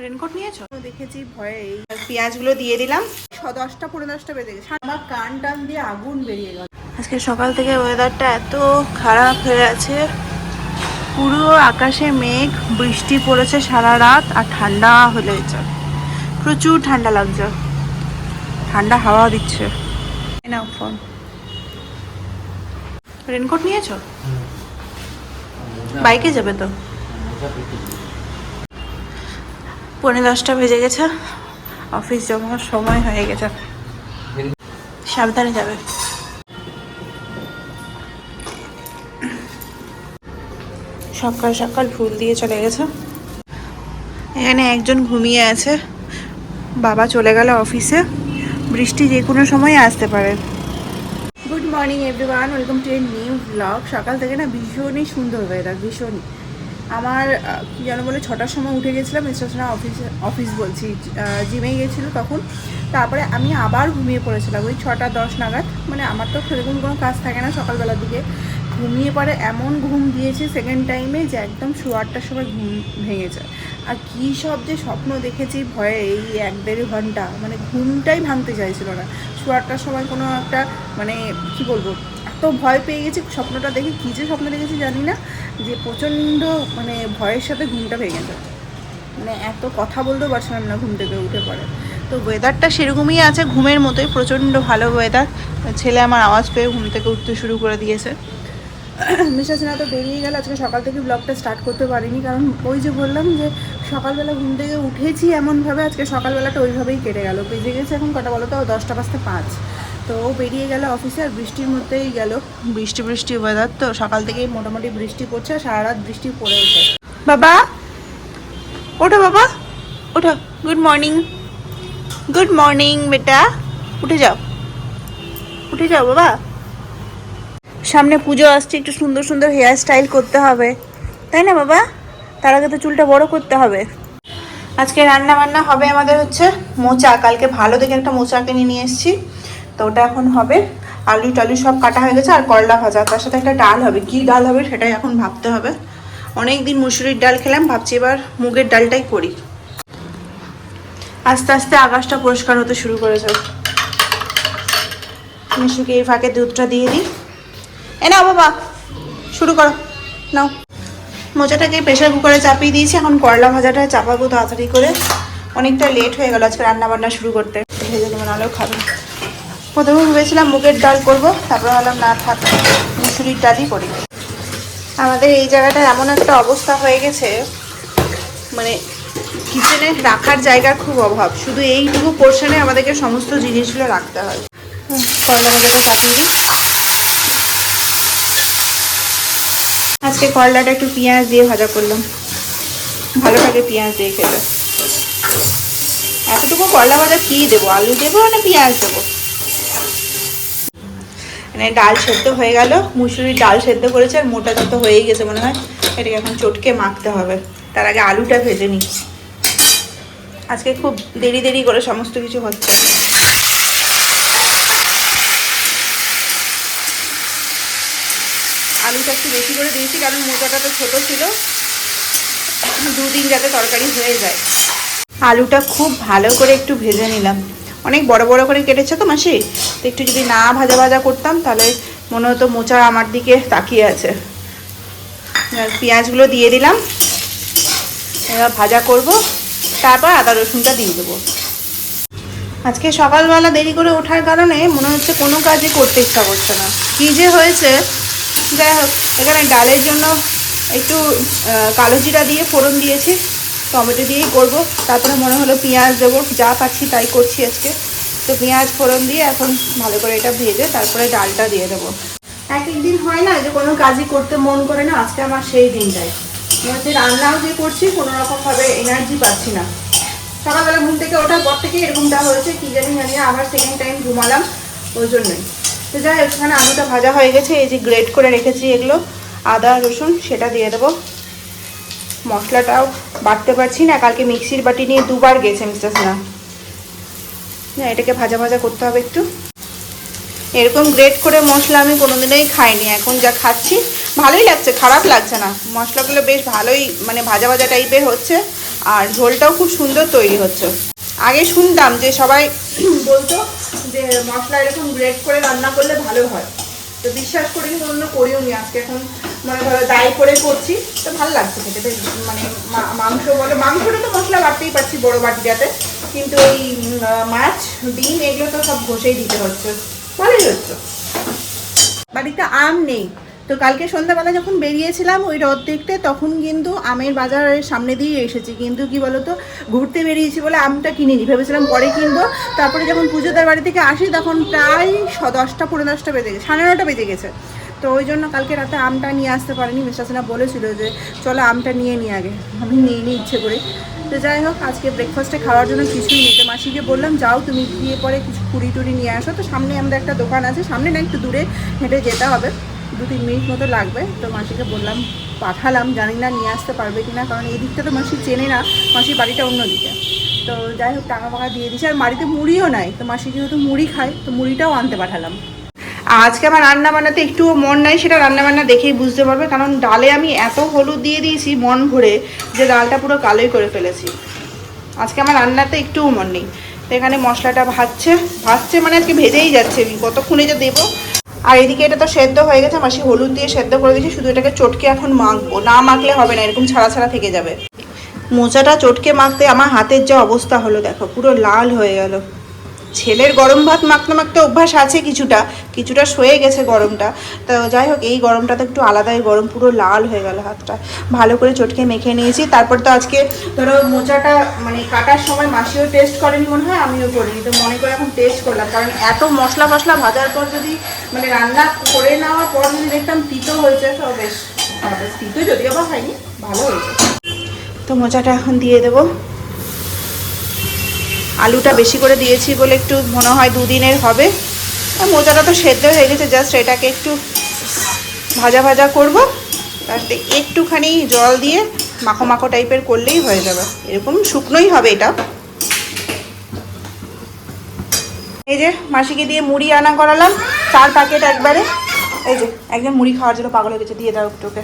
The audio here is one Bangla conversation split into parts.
রেনকোট নিয়েছো? দেখেছি ভয়ে এই পেঁয়াজগুলো দিয়ে দিলাম। ছ- দশটা পনেরো দশটা বেজে গেছে। আমার কান টান দিয়ে আগুন বেরিয়ে গেল। আজকে সকাল থেকে ওয়েদারটা এত খারাপ হয়ে আছে। পুরো আকাশে মেঘ বৃষ্টি পড়েছে সারা রাত আর ঠান্ডা হয়ে গেছে প্রচুর ঠান্ডা লাগছে। ঠান্ডা হাওয়া দিচ্ছে। নাও ফোন রেনকোট নিয়েছো? বাইকে যাবে তো? পৌনে দশটা বেজে গেছে। অফিস যাওয়ার সময় হয়ে গেছে। সাবধানে যাবে। সকাল সকাল ফুল দিয়ে চলে গেছে। এখানে একজন ঘুমিয়ে আছে। বাবা চলে গেল অফিসে। বৃষ্টি যে কোনো সময় আসতে পারে। Good morning everyone welcome to a new blog সকাল থেকে না ভীষণই সুন্দর ওয়েদার ভীষণই। আমার কী যেন বলে, ছটার সময় উঠে গেছিলাম মিস্টার অফিস অফিস বলছি জিমে গেছিল তখন। তারপরে আমি আবার ঘুমিয়ে পড়েছিলাম, ওই ছটা দশ নাগাদ। মানে আমার তো সেরকম কোনো কাজ থাকে না সকালবেলার দিকে। ঘুমিয়ে পরে এমন ঘুম দিয়েছি সেকেন্ড টাইমে যে একদম আটটার সময় ঘুম ভেঙে যায়। আর কী সব যে স্বপ্ন দেখেছি, ভয়ে এই এক দেড় ঘণ্টা মানে ঘুমটাই ভাঙতে চাইছিল না। আটটার সময় কোনো একটা মানে কি বলব এত ভয় পেয়ে গেছি, স্বপ্নটা দেখে কী যে স্বপ্ন দেখেছি জানি না, যে প্রচণ্ড মানে ভয়ের সাথে ঘুমটা ভেঙে যায়। মানে এত কথা বলতেও পারছিলাম না ঘুম থেকে উঠে পড়ে তো ওয়েদারটা সেরকমই আছে, ঘুমের মতোই, প্রচণ্ড ভালো ওয়েদার ছেলে আমার আওয়াজ পেয়ে ঘুম থেকে উঠতে শুরু করে দিয়েছে। মিশা সিনহা তো বেরিয়ে গেল, আজকে সকাল থেকে ব্লগটা স্টার্ট করতে পারিনি, কারণ ওই যে বললাম যে সকালবেলা ঘুম থেকে উঠেছি এমনভাবে, আজকে সকালবেলাটা ওইভাবেই কেটে গেল। বেজে গেছে এখন কটা বলো তো? দশটা পাঁচটা পাঁচ। তো ও বেরিয়ে গেল অফিসে আর বৃষ্টির মধ্যেই গেল। বৃষ্টি বৃষ্টি ওয়েদার তো সকাল থেকেই মোটামুটি বৃষ্টি পড়ছে সারা রাত বৃষ্টি পড়ে পড়েছে বাবা, ওঠো বাবা, ওঠো। গুড মর্নিং গুড মর্নিং বেটা। উঠে যাও। উঠে যাও বাবা। সামনে পুজো আসছে, একটু সুন্দর সুন্দর হেয়ার স্টাইল করতে হবে। তাই না বাবা? তার আগে তো চুলটা বড় করতে হবে। আজকে রান্না বান্না হবে আমাদের হচ্ছে মোচা। কালকে ভালো দেখে একটা মোচা কিনে নিয়ে এসেছি। তো ওটা এখন হবে। আলু টালু সব কাটা হয়ে গেছে আর করলা ভাজা। তার সাথে একটা ডাল হবে। কি ডাল হবে সেটাই এখন ভাবতে হবে। অনেক দিন মুসুরির ডাল খেলাম, ভাবছি এবার মুগের ডালটাই করি। আস্তে আস্তে আকাশটা পরিষ্কার হতে শুরু করেছে। মিশুকে এই ফাঁকে দুধটা দিয়ে দিই। এ নাও বাবা, শুরু করো। নাও। মোচাটাকে প্রেশার কুকারে চাপিয়ে দিয়েছি। এখন করলা ভাজাটা চাপাবো তাড়াতাড়ি করে। অনেকটা লেট হয়ে গেল আজকে রান্না বান্না শুরু করতে। ভেজে দেবো নাহলেও খাবে। প্রথমে ভেবেছিলাম মুগের ডাল করব, তারপর ভাবলাম না থাক, মুসুরির ডালই করি। আমাদের এই জায়গাটার এমন একটা অবস্থা হয়ে গেছে মানে কিচেনে রাখার জায়গার খুব অভাব। শুধু এইটুকু পোর্শনে আমাদেরকে সমস্ত জিনিসগুলো রাখতে হয়। করলা ভাজাটা চাপিয়ে দিই। আজকে করলাটা একটু পেঁয়াজ দিয়ে ভাজা করলাম। ভালো লাগে পেঁয়াজ দিয়ে খেতে। এতটুকু করলা ভাজা কী দেবো? আলু দেবো না পেঁয়াজ দেবো? মানে ডাল সেদ্ধ হয়ে গেল, মুসুরির ডাল সেদ্ধ করেছে আর মোটা যত হয়েই গেছে মনে হয়, এটাকে এখন চটকে মাখতে হবে। তার আগে আলুটা ভেজে নিই। আজকে খুব দেরি দেরি করে সমস্ত কিছু হচ্ছে। আলুটা একটু বেশি করে দিয়েছি কারণ মোটাটা তো ছোটো ছিল। দুদিন যাতে তরকারি হয়ে যায়। আলুটা খুব ভালো করে একটু ভেজে নিলাম। অনেক বড় বড় করে কেটেছে তো মাসি? তো একটু যদি না ভাজা ভাজা করতাম, তাহলে মনে হতো মোচা আমার দিকে তাকিয়ে আছে। পেঁয়াজগুলো দিয়ে দিলাম। এবার ভাজা করব, তারপর আদা রসুনটা দিয়ে দেবো। আজকে সকালবেলা দেরি করে ওঠার কারণে মনে হচ্ছে কোনো কাজই করতে ইচ্ছা করছে না। কী যে হয়েছে, যাই হোক, এখানে ডালের জন্য একটু কালো জিরা দিয়ে ফোড়ন দিয়েছি। টমেটো দিয়েই করব। তারপরে মনে হলো পেঁয়াজ দেবো, যা পাচ্ছি তাই করছি আজকে। তো পেঁয়াজ ফোড়ন দিয়ে এখন ভালো করে এটা ভেজে তারপরে ডালটা দিয়ে দেবো। এক দিন হয় না যে কোনো কাজই করতে মন করে না, আজকে আমার সেই দিনটাই। মনে রান্নাও যে করছি, কোনো রকমভাবে এনার্জি পাচ্ছি না। সকালবেলা ঘুম থেকে ওঠার পর থেকে এরকমটা হয়েছে, কি জানি জানি আবার সেকেন্ড টাইম ঘুমালাম ওই জন্যই তো যাই এখানে আলুটা ভাজা হয়ে গেছে, এই যে গ্রেট করে রেখেছি এগুলো, আদা, রসুন, সেটা দিয়ে দেবো। মশলাটাও বাটতে পারছি না। কালকে মিক্সির বাটি নিয়ে দুবার গেছে মিস্টার সিনহা না, এটাকে ভাজা ভাজা করতে হবে একটু। এরকম গ্রেট করে মশলা আমি কোনোদিনই খাইনি। এখন যা খাচ্ছি, ভালোই লাগছে, খারাপ লাগছে না। মশলাগুলো বেশ ভালোই মানে ভাজা ভাজা টাইপের হচ্ছে আর ঝোলটাও খুব সুন্দর তৈরি হচ্ছে। আগে শুনতাম যে সবাই বলতো যে মশলা এরকম গ্রেট করে রান্না করলে ভালো হয়। তো বিশ্বাস করি, অন্য করিও নি। আজকে এখন মনে করো দায় করে করছি। তো ভালো লাগছে খেতে। মানে মাংস বলো মাংসটা তো মশলা বাড়তেই পারছি বড় বাটিটাতে। কিন্তু এই মাছ, ডিম, এগুলো তো সব ঘষেই দিতে হচ্ছে। ভালোই হচ্ছে। বাড়িতে আম নেই। তো কালকে সন্ধ্যাবেলা যখন বেরিয়েছিলাম ওই রথ দেখতে, তখন কিন্তু আমের বাজারের সামনে দিয়ে এসেছি। কিন্তু কি বলতো, ঘুরতে বেরিয়েছি বলে আমটা কিনিনি। ভেবেছিলাম পরে কিনবো। তারপরে যখন পুজোদার বাড়ি থেকে আসি, তখন প্রায় দশটা পনেরো দশটা বেজে গেছে, সাড়ে নটা বেজে গেছে। তো ওই জন্য কালকে রাতে আমটা নিয়ে আসতে পারিনি। বিশ্বাসনা বলেছিল যে, চলো আমটা নিয়ে নিই আগে। আমি নিয়ে নিই ইচ্ছে করে। তো যাই হোক, আজকে ব্রেকফাস্টে খাওয়ার জন্য কিছুই নিতে মাসিকে বললাম, যাও তুমি গিয়ে পরে কিছু পুরি টুরি নিয়ে আসো। তো সামনে আমাদের একটা দোকান আছে। সামনে না, একটু দূরে হেঁটে যেতে হবে। দু তিন মিনিট মতো লাগবে। তো মাসিকে বললাম, পাঠালাম, জানি না নিয়ে আসতে পারবে কিনা, কারণ এই দিকটা তো মাসি চেনে না, মাসির বাড়িটা অন্যদিকে তো যাই হোক, টাকা ফাকা দিয়ে দিছে আর বাড়িতে মুড়িও নাই। তো মাসি যেহেতু মুড়ি খায়, তো মুড়িটাও আনতে পাঠালাম। আজকে আমার রান্না বান্নাতে একটুও মন নাই, সেটা রান্না বান্না দেখেই বুঝতে পারবে, কারণ ডালে আমি এত হলুদ দিয়ে দিয়েছি মন ভরে, যে ডালটা পুরো কালোই করে ফেলেছি। আজকে আমার রান্নাতে একটুও মন নেই। তো এখানে মশলাটা ভাজছে ভাজছে মানে আজকে ভেজেই যাচ্ছে। আমি কতক্ষণে যে দেবো আর এদিকে এটা তো সেদ্ধ হয়ে গেছে, মাসি হলুদ দিয়ে সেদ্ধ করে দিয়েছি, শুধু এটাকে চটকে এখন মাখবো। না মাখলে হবে না, এরকম ছাড়া ছাড়া থেকে যাবে। মোচাটা চটকে মাখতে আমার হাতের যা অবস্থা হলো, দেখো, পুরো লাল হয়ে গেল। ছেলের গরম ভাত মাখতে মাখতে অভ্যাস আছে কিছুটা কিছুটা সয়ে গেছে গরমটা। তো যাই হোক, এই গরমটা তো একটু আলাদাই গরম, পুরো লাল হয়ে গেল হাতটা। ভালো করে চটকে মেখে নিয়েছি। তারপর তো আজকে ধরো মোচাটা মানে কাটার সময় মাসিও টেস্ট করেনি মনে হয়, আমিও করিনি। তো মনে করে এখন টেস্ট করলাম, কারণ এত মশলা মশলা ভাজার পর যদি মানে রান্না করে নেওয়ার পর যদি দেখতাম তিতো হয়েছে, তো বেশ। তিতো যদিও বা হয়নি, ভালো হয়েছে। তো মোচাটা এখন দিয়ে দেবো। আলুটা বেশি করে দিয়েছি বলে একটু মনে হয় দুদিনের হবে। আর মোচাটা তো সেদ্ধ হয়ে গেছে জাস্ট এটাকে একটু ভাজা ভাজা করব। তাতে একটুখানি জল দিয়ে মাখো মাখো টাইপের করলেই হয়ে যাবে। এরকম শুকনোই হবে এটা। এই যে মাসিকে দিয়ে মুড়ি আনা করালাম, চার প্যাকেট একবারে। এই যে একজন মুড়ি খাওয়ার জন্য পাগল হয়ে দিয়ে দাও একটু ওকে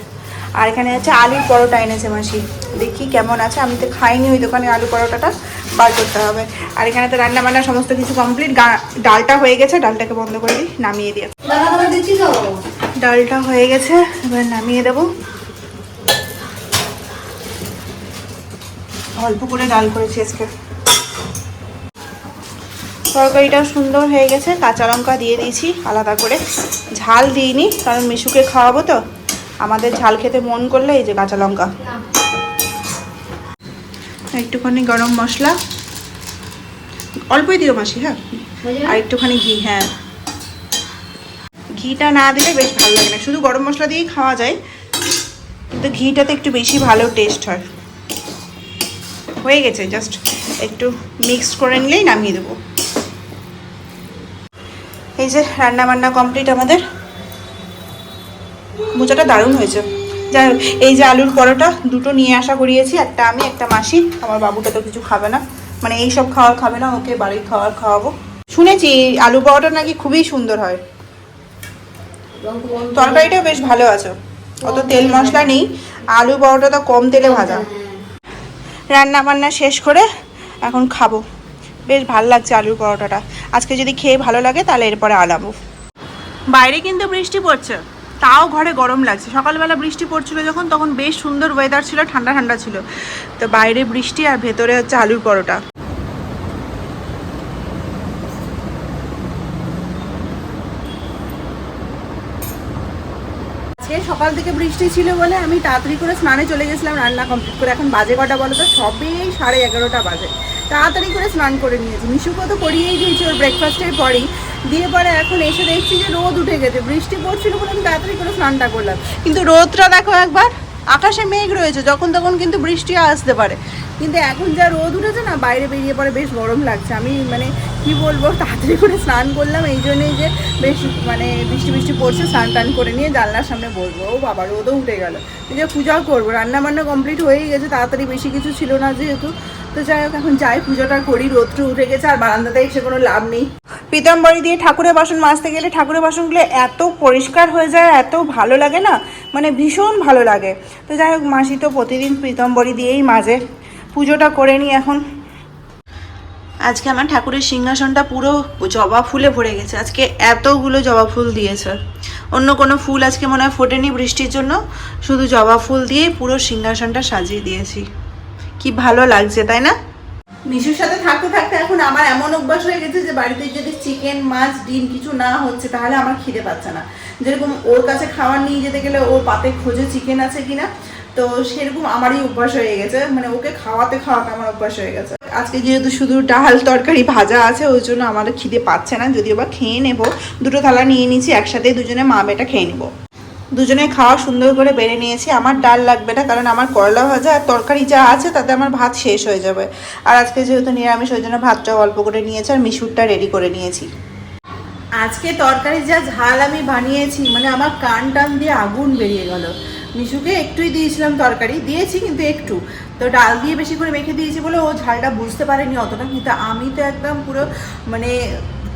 আর এখানে আছে আলুর পরোটা এনেছে মাসি। দেখি কেমন আছে, আমি তো খাইনি ওই দোকানে আলু পরোটাটা। বার করতে হবে। আর এখানে তো রান্না বান্না সমস্ত কিছু কমপ্লিট ডালটা হয়ে গেছে ডালটাকে বন্ধ করে দিই নামিয়ে দিয়ে। ডালটা হয়ে গেছে এবার নামিয়ে দেবো। অল্প করে ডাল করেছি আজকে। তরকারিটাও সুন্দর হয়ে গেছে কাঁচা লঙ্কা দিয়ে দিয়েছি আলাদা করে। ঝাল দিইনি কারণ মিশুকে খাওয়াবো তো। আমাদের ঝাল খেতে মন করলে এই যে কাঁচা লঙ্কা। একটুখানি গরম মশলা। অল্পই দিও মাসি হ্যাঁ? আর একটুখানি ঘি হ্যাঁ। ঘিটা না দিলে বেশ ভালো লাগে না। শুধু গরম মশলা দিয়েই খাওয়া যায় কিন্তু ঘিটাতে একটু বেশি ভালো টেস্ট হয়। হয়ে গেছে জাস্ট একটু মিক্স করে নিলেই নামিয়ে দেবো। এই যে রান্না বান্না কমপ্লিট আমাদের। মোচাটা দারুণ হয়েছে। যাই হোক, এই যে আলুর পরোটা, দুটো নিয়ে আসা করিয়েছি, একটা আমি, একটা মাসি। আমার বাবুটা তো কিছু খাবে না। মানে এই সব খাবার খাবে না, ওকে বাড়ির খাবার খাওয়াবো। শুনেছি, আলু পরোটা নাকি খুবই সুন্দর হয়। তরকারিটাও বেশ ভালো আছে। অত তেল মশলা নেই। আলু পরোটা তো কম তেলে ভাজা। রান্না বান্না শেষ করে এখন খাব। বেশ ভালো লাগছে আলুর পরোটাটা। আজকে যদি খেয়ে ভালো লাগে, তাহলে এরপরে আনাবো। বাইরে কিন্তু বৃষ্টি পড়ছে। তাও ঘরে গরম লাগছে। সকালবেলা বৃষ্টি পড়ছিল যখন, তখন বেশ সুন্দর ওয়েদার ছিল, ঠান্ডা ঠান্ডা ছিল। তো বাইরে বৃষ্টি আর ভেতরে হচ্ছে আলুর পরোটা। সকাল থেকে বৃষ্টি ছিল বলে আমি তাড়াতাড়ি করে স্নানে চলে গেছিলাম, রান্না কমপ্লিট করে। এখন বাজে কটা বলো তো? সবেই সাড়ে এগারোটা বাজে। তাড়াতাড়ি করে স্নান করে নিয়েছি। মিশুকে তো করিয়েই দিয়েছি ওর ব্রেকফাস্টের পরেই। দিয়ে পরে এখন এসে দেখছি যে রোদ উঠে গেছে। বৃষ্টি পড়ছিল বলে আমি তাড়াতাড়ি করে স্নানটা করলাম। কিন্তু রোদটা দেখো একবার, আকাশে মেঘ রয়েছে, যখন তখন কিন্তু বৃষ্টি আসতে পারে। কিন্তু এখন যা রোদ উঠেছে না, বাইরে বেরিয়ে পরে বেশ গরম লাগছে। আমি মানে কি বলব, তাড়াতাড়ি করে স্নান করলাম, এই জন্যই যে বেশ মানে বৃষ্টি বৃষ্টি পড়ছে, স্নান টান করে নিয়ে জানলার সামনে বলব ও বাবা, রোদও উঠে গেল। যে পূজাও করব রান্না বান্না কমপ্লিট হয়েই গেছে, তাড়াতাড়ি বেশি কিছু ছিল না যেহেতু। তো যাই হোক, এখন যাই, পুজোটা করি রোদটা উঠে গেছে, আর বারান্দাতে এসে কোনো লাভ নেই। পিতাম্বরী দিয়ে ঠাকুরের বাসন মাজতে গেলে ঠাকুরের বাসনগুলো এত পরিষ্কার হয়ে যায়, এত ভালো লাগে না? মানে ভীষণ ভালো লাগে। তো যাই হোক, মাসি তো প্রতিদিন পিতাম্বরী দিয়েই মাজে পুজোটা করে নিই এখন। আজকে আমার ঠাকুরের সিংহাসনটা পুরো জবা ফুলে ভরে গেছে। আজকে এতগুলো জবা ফুল দিয়েছে। অন্য কোনো ফুল আজকে মনে হয় ফোটেনি বৃষ্টির জন্য। শুধু জবা ফুল দিয়ে পুরো সিংহাসনটা সাজিয়ে দিয়েছি। কি ভালো লাগছে, তাই না? মিশুর সাথে থাকতে থাকতে এখন আমার এমন অভ্যাস হয়ে গেছে যে বাড়িতে যদি চিকেন, মাছ, ডিম কিছু না হচ্ছে তাহলে আমার খিদে পাচ্ছে না। যেরকম ওর কাছে খাবার নিয়ে যেতে গেলে ওর পাতে খোঁজে চিকেন আছে কিনা, তো সেরকম আমারই অভ্যাস হয়ে গেছে। মানে ওকে খাওয়াতে খাওয়াতে আমার অভ্যাস হয়ে গেছে। আজকে যেহেতু শুধু ডাল, তরকারি, ভাজা আছে, ওই জন্য আমার খিদে পাচ্ছে না। যদিও বা খেয়ে নেব, দুটো থালা নিয়ে নিয়েছি একসাথে দুজনে মা বেটা খেয়ে নেব। দুজনে খাওয়া সুন্দর করে বেড়ে নিয়েছি। আমার ডাল লাগবে না, কারণ আমার করলা ভাজা আর তরকারি যা আছে তাতে আমার ভাত শেষ হয়ে যাবে। আর আজকে যেহেতু নিরামিষ, ওই জন্য ভাতটাও অল্প করে নিয়েছি আর মিশুরটা রেডি করে নিয়েছি। আজকে তরকারি যা ঝাল আমি বানিয়েছি মানে আমার কান টান দিয়ে আগুন বেরিয়ে গেল। মিশুকে একটুই দিয়েছিলাম তরকারি, দিয়েছি কিন্তু একটু। তো ডাল দিয়ে বেশি করে মেখে দিয়েছি বলে ও ঝালটা বুঝতে পারেনি অতটা, কিন্তু আমি তো একদম পুরো মানে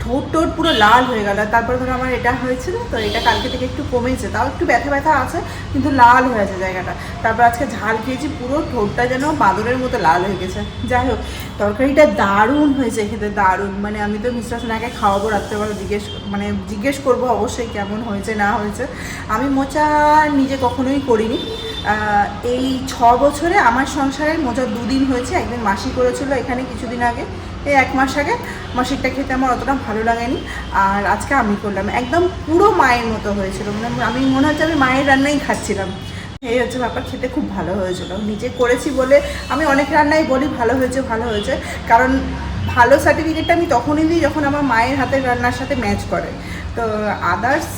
ঠোঁট টোট পুরো লাল হয়ে গেল। তারপর ধরো আমার এটা হয়েছিল, তো এটা কালকে থেকে একটু কমেছে। তাও একটু ব্যথা ব্যথা আছে, কিন্তু লাল হয়ে আছে জায়গাটা। তারপর আজকে ঝাল খেয়েছি, পুরো ঠোঁটটা যেন বাদরের মতো লাল হয়ে গেছে। যাই হোক, তরকারিটা দারুণ হয়েছে খেতে, দারুণ। মানে আমি তো মিস্টার সোনাকে খাওয়াবো রাত্রেবেলা, জিজ্ঞেস মানে জিজ্ঞেস করব অবশ্যই কেমন হয়েছে, না হয়েছে। আমি মোচা নিজে কখনোই করিনি। এই ছ বছরে আমার সংসারের মোচা দুদিন হয়েছে, একদিন মাসি করেছিল এখানে কিছুদিন আগে। এই এক মাস আগে মাসিরটা খেতে আমার অতটা ভালো লাগেনি। আর আজকে আমি করলাম। একদম পুরো মায়ের মতো হয়েছিল। মানে আমি মনে হচ্ছে আমি মায়ের রান্নাই খাচ্ছিলাম। এই হচ্ছে ব্যাপার, খেতে খুব ভালো হয়েছিল। নিজে করেছি বলে আমি অনেক রান্নাই বলি, ভালো হয়েছে ভালো হয়েছে। কারণ ভালো সার্টিফিকেটটা আমি তখনই দিই যখন আমার মায়ের হাতের রান্নার সাথে ম্যাচ করে। তো আদার্স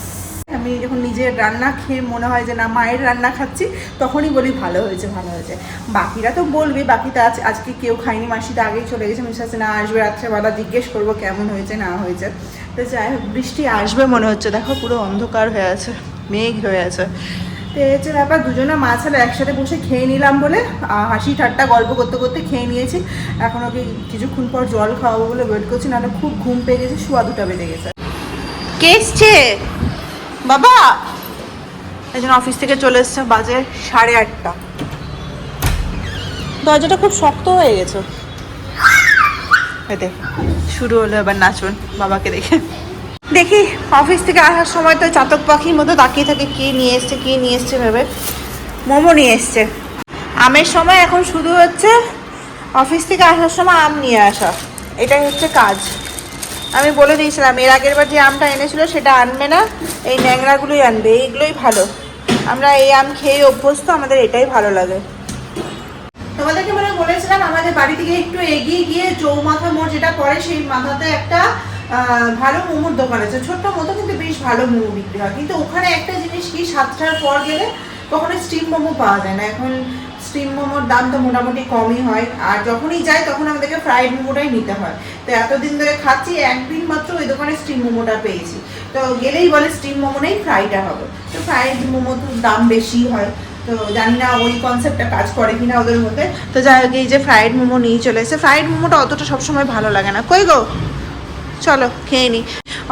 আমি যখন নিজের রান্না খেয়ে মনে হয় যে না, মায়ের রান্না খাচ্ছি, তখনই বলি ভালো হয়েছে ভালো হয়েছে। বাকিরা তো বলবে বাকি তো আজ, আজকে কেউ খায়নি, মাসিটা আগেই চলে গেছে মিশে আছে না, আসবে রাত্রেবেলা, জিজ্ঞেস করব কেমন হয়েছে, না হয়েছে। তো যাই হোক, বৃষ্টি আসবে মনে হচ্ছে, দেখো পুরো অন্ধকার হয়ে আছে, মেঘ হয়ে আছে। তো হচ্ছে ব্যাপার, দুজনে মা একসাথে বসে খেয়ে নিলাম বলে হাসি ঠাট্টা গল্প করতে করতে খেয়ে নিয়েছি। এখন ওকে কিছুক্ষণ পর জল খাওয়াবো বলে ওয়েট করছি, নাহলে খুব ঘুম পেয়ে গেছে, শোয়া দুটা বেজে গেছে। কে এসছে? বাবা, একজন অফিস থেকে চলে এসছে, বাজে সাড়ে আটটা। দরজাটা খুব শক্ত হয়ে গেছে। এই দেখ, শুরু হলো এবার নাচুন, বাবাকে দেখে। দেখি অফিস থেকে আসার সময় তো চাতক পাখির মতো তাকিয়ে থাকে, কে নিয়ে এসছে, কে নিয়ে এসছে ভেবে। মোমো নিয়ে এসছে। আমের সময় এখন শুধু হচ্ছে অফিস থেকে আসার সময় আম নিয়ে আসা। এটাই হচ্ছে কাজ। আমি বলে দিয়েছিলাম, এর আগের বার যে আমটা এনেছিল সেটা আনবে না, এই ন্যাংরাগুলোই আনবে, এইগুলোই ভালো। আমরা এই আম খেয়ে অভ্যস্ত, আমাদের এটাই ভালো লাগে। তোমাদেরকে মানে বলেছিলাম, আমাদের বাড়ি থেকে একটু এগিয়ে গিয়ে চৌমাথা মোড় যেটা পড়ে, সেই মাথাতে একটা ভালো মোমোর দোকান আছে। ছোট্ট মতো, কিন্তু বেশ ভালো মোমো বিক্রি হয়। কিন্তু ওখানে একটা জিনিস কি, সাতটার পর গেলে কখনো স্টিম মোমো পাওয়া যায় না। এখন স্টিম মোমোর দাম তো মোটামুটি কমই হয়। আর যখনই যাই, তখন আমাদেরকে ফ্রাইড মোমোটাই নিতে হয়। তো এতদিন ধরে খাচ্ছি, একদিন মাত্র ওই দোকানে স্টিম মোমোটা পেয়েছি। তো গেলেই বলে স্টিম মোমো নেই ফ্রাইটা হবে। তো ফ্রাইড মোমো তো দাম বেশি হয়। তো জানি না ওই কনসেপ্টটা কাজ করে কিনা ওদের মধ্যে। তো যাই হোক, এই যে ফ্রাইড মোমো নিয়ে চলে এসে ফ্রাইড মোমোটা অতটা সবসময় ভালো লাগে না। কই গো? চলো, খেয়ে নি।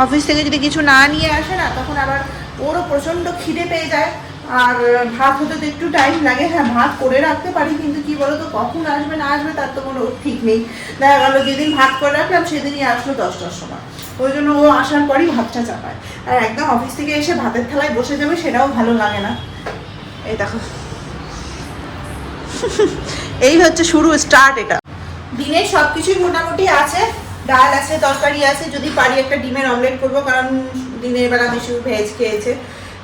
অফিস থেকে যদি কিছু না নিয়ে আসে না, তখন আবার ওরও প্রচণ্ড খিদে পেয়ে যায়। আর ভাত হতে তো একটু টাইম লাগে। হ্যাঁ ভাত করে রাখতে পারি, কিন্তু কি বলতো, কখন আসবে, না আসবে, তার তো কোনো ঠিক নেই। দেখা গেলো, যেদিন ভাত করে রাখলাম, সেদিনই আসলো দশটার সময়। ওই জন্য ও আসার পরই ভাতটা চাপায়। আর একদম অফিস থেকে এসে ভাতের থালায় বসে যাবে, সেটাও ভালো লাগে না। এই দেখো। এই হচ্ছে শুরু স্টার্ট এটা। দিনে সব কিছুই মোটামুটি আছে। ডাল আছে, তরকারি আছে। যদি পারি একটা ডিমের অমলেট করব, কারণ দিনের বেলা বেশি ভেজ খেয়েছে।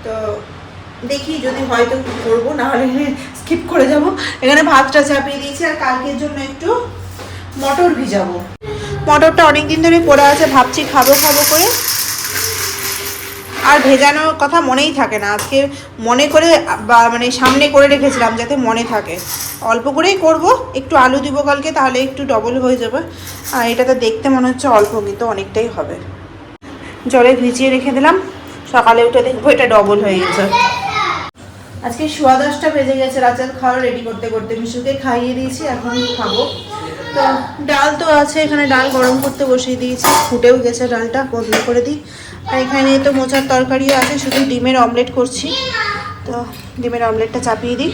তো দেখি যদি হয়তো করব, না হলে স্কিপ করে যাব। এখানে ভাতটা চাপিয়ে দিয়েছি আর কালকের জন্য একটু মটর ভিজাবো। মটরটা অনেক দিন ধরে পড়ে আছে, ভাবছি খাব খাব করে। আর ভেজানোর কথা মনেই থাকে না। আজকে মনে করে, বা মানে সামনে করে রেখেছিলাম যাতে মনে থাকে। অল্প করেই করব, একটু আলু দিব কালকে, তাহলে একটু ডবল হয়ে যাবে। আর এটাতে দেখতে মনে হচ্ছে অল্প, কিন্তু অনেকটাই হবে। জলে ভিজিয়ে রেখে দিলাম। সকালে উঠে দেখব এটা ডবল হয়ে গেছে। আজকে সোয়া দশটা বেজে গেছে রাতের খাওয়া রেডি করতে করতে। মিশুকে খাইয়ে দিয়েছি এখন খাব। তো ডাল তো আছে এখানে ডাল গরম করতে বসিয়ে দিয়েছি। ফুটেও গেছে ডালটা বন্ধ করে দিই। আর এখানে তো মোচার তরকারিও আছে শুধু ডিমের অমলেট করছি। তো ডিমের অমলেটটা চাপিয়ে দিই।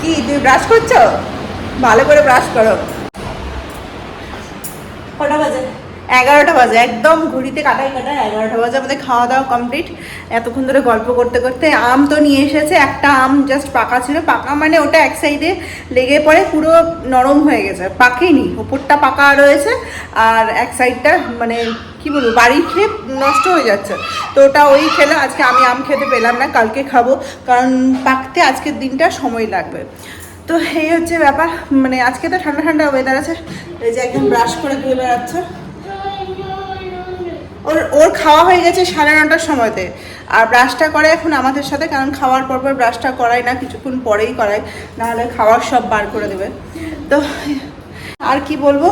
কি তুমি ব্রাশ করছ? ভালো করে ব্রাশ করো। কটা বাজে? এগারোটা বাজে, একদম ঘড়িতে কাটাই কাটায় এগারোটা বাজে, আমাদের খাওয়া দাওয়া কমপ্লিট এতক্ষণ ধরে গল্প করতে করতে আম তো নিয়ে এসেছে, একটা আম জাস্ট পাকা ছিল, পাকা মানে ওটা এক সাইডে লেগে পড়ে, পুরো নরম হয়ে গেছে, পাকেনি, ওপরটা পাকা রয়েছে, আর এক সাইডটা মানে কি বলব বাড়ি খেয়ে নষ্ট হয়ে যাচ্ছে। তো ওটা ওই খেলে, আজকে আমি আম খেতে পেলাম না, কালকে খাব, কারণ পাকতে আজকের দিনটা সময় লাগবে। তো এই হচ্ছে ব্যাপার মানে আজকে তো ঠান্ডা ঠান্ডা ওয়েদার আছে, এই যে একদম ব্রাশ করে ঘুরে বেড়াচ্ছে। ওর ওর খাওয়া হয়ে গেছে সাড়ে নটার সময়তে। আর ব্রাশটা করে এখন আমাদের সাথে, কারণ খাওয়ার পর পর ব্রাশটা করাই না, কিছুক্ষণ পরেই করায়, নাহলে খাওয়ার সব বার করে দেবে। তো, আর কি বলব?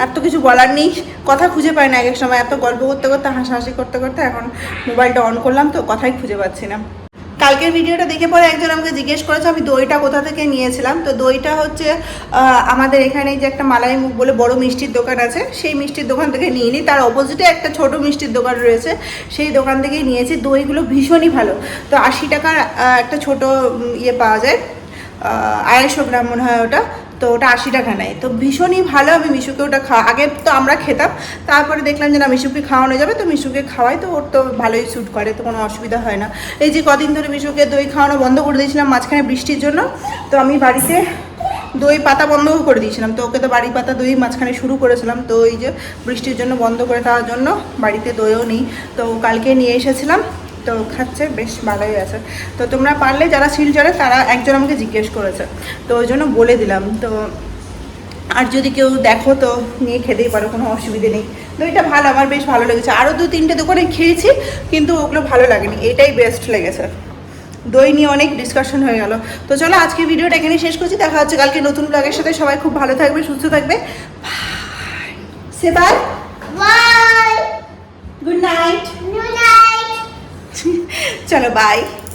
আর তো কিছু বলার নেই। কথা খুঁজে পাই না এক এক সময়। এত গল্প করতে করতে, হাসাহাসি করতে করতে এখন মোবাইলটা অন করলাম, তো কথাই খুঁজে পাচ্ছি না। কালকের ভিডিওটা দেখে পরে একজন আমাকে জিজ্ঞেস করেছে, আমি দইটা কোথা থেকে নিয়েছিলাম? তো দইটা হচ্ছে আমাদের এখানে যে একটা মালাই মুখ বলে বড় মিষ্টির দোকান আছে, সেই মিষ্টির দোকান থেকে নিয়ে নিই তার অপোজিটে একটা ছোট মিষ্টির দোকান রয়েছে, সেই দোকান থেকেই নিয়েছি। দইগুলো ভীষণই ভালো। তো আশি টাকার একটা ছোট ইয়ে পাওয়া যায় আড়াইশো গ্রাম মনে হয় ওটা। তো ওটা আশি টাকা নেয়। তো ভীষণই ভালো আমি মিশুকে ওটা খাওয়া আগে তো আমরা খেতাম, তারপরে দেখলাম যে না, মিশুকে খাওয়ানো যাবে, তো মিশুকে খাওয়াই, তো ওর তো ভালোই স্যুট করে, তো কোনো অসুবিধা হয় না। এই যে কদিন ধরে মিশুকে দই খাওয়ানো বন্ধ করে দিয়েছিলাম মাঝখানে বৃষ্টির জন্য, তো আমি বাড়িতে দই পাতা বন্ধ করে দিয়েছিলাম। তো ওকে তো বাড়ি পাতা দই মাঝখানে শুরু করেছিলাম, তো এই যে বৃষ্টির জন্য বন্ধ করে দেওয়ার জন্য বাড়িতে দইও নেই। তো কালকে নিয়ে এসেছিলাম তো খাচ্ছে বেশ ভালোই আছে। তো তোমরা পারলে যারা শিলচরে তারা একজন আমাকে জিজ্ঞেস করেছে। তো ওই জন্য বলে দিলাম। তো আর যদি কেউ দেখো তো নিয়ে খেতেই পারো কোনো অসুবিধে নেই। দইটা ভালো আমার বেশ ভালো লেগেছে। আরও দু তিনটে দোকানে খেয়েছি কিন্তু ওগুলো ভালো লাগেনি। এটাই বেস্ট লেগেছে। দই নিয়ে অনেক ডিসকাশন হয়ে গেল। তো চলো আজকে ভিডিওটা এখানে শেষ করছি। দেখা হচ্ছে কালকে নতুন ব্লগের সাথে। সবাই খুব ভালো থাকবে সুস্থ থাকবে। Say bye Bye. Good night ચલો બાય